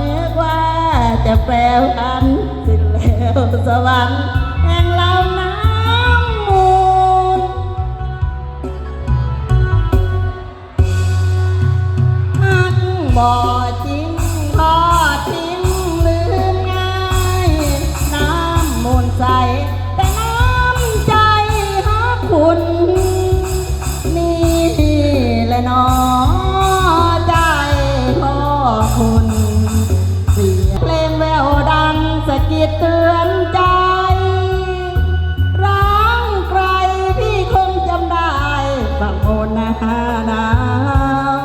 นึกว่าจะแปลพันสิ้นแล้วสวรรค์แห่งเราน้ำมูลหักบอก แววดังสะกิดเตือนใจ ร้างใครพี่คงจำได้ฝั่งโอนนาหนาว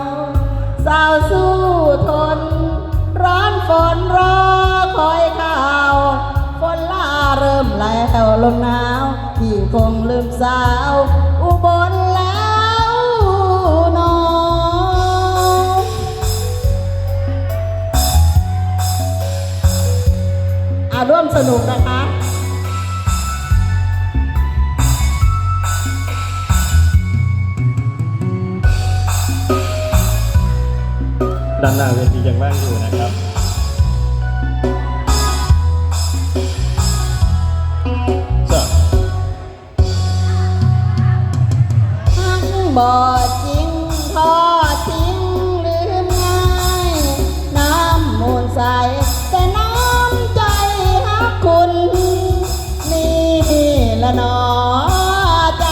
สาวสู้ทน ร้อนฝนรอคอยข่าวฝนล่าเริ่มแล้วลมหนาว พี่คงลืมสาว อุบลแล้ว อาร่วมสนุกนะคะด้านหน้าเวทียังว่างอยู่นะครับจ้ะทั้งบ่จริงทอ ฮักคุณนี่ละนอใจ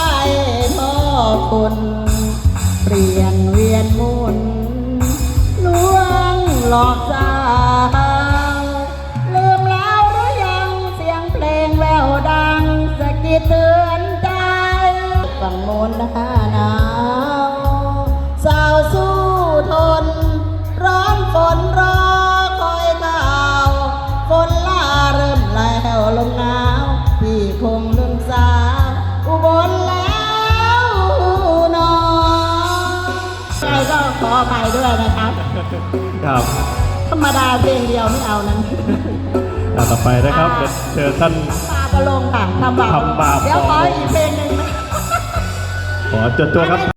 พ่อคุณเปลี่ยนเวียนหมุนลวงหลอกสาวลืมแล้วหรือยังเสียงเพลงแววดังสะกิดเตือนใจฝั่งโน้นน้าหน ขอไปด้วยนะครับ ครับธรรมดาเพลงเดียวไม่เอานั้นอ่าต่อไปนะครับเดี๋ยวเชิญท่านบาปประลงค่ะทำบาปทำบาป เดี๋ยวขออีกเพลงหนึ่งนะ ขอจดตัวครับ